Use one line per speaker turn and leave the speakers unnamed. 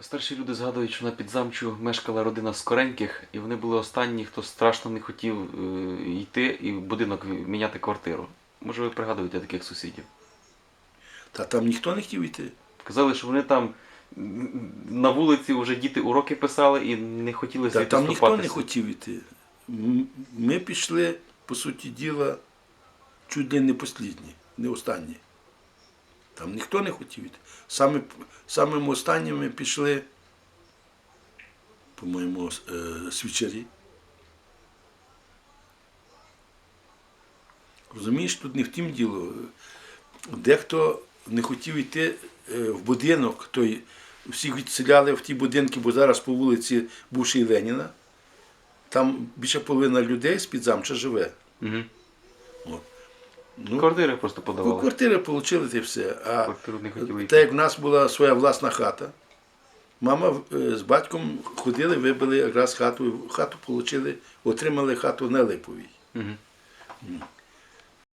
Старші люди згадують, що на підзамчу мешкала родина Скореньких, і вони були останні, хто страшно не хотів е, йти і в будинок міняти квартиру. Може, ви пригадуєте таких сусідів?
Та там ніхто не хотів йти.
Казали, що вони там на вулиці вже діти уроки писали і не хотіли
Та там ніхто не хотів йти. Ми пішли, по суті діла, чуть ли не послідні, не останні. Там ніхто не хотів йти. Саме, самим останнім ми пішли, по-моєму, е, свічарі. Розумієш, тут не в тім діло. Дехто не хотів йти е, в будинок, той, всіх відселяли в ті будинки, бо зараз по вулиці бувший Леніна. Там більше половина людей з-під замча живе.
Угу.
Ну,
Квартири просто подавали.
квартири отримали і все. А
Квартиру не хотіли йти.
так як в нас була своя власна хата, мама е, з батьком ходили, вибили якраз хату, хату отримали, отримали хату на Липовій.
Угу.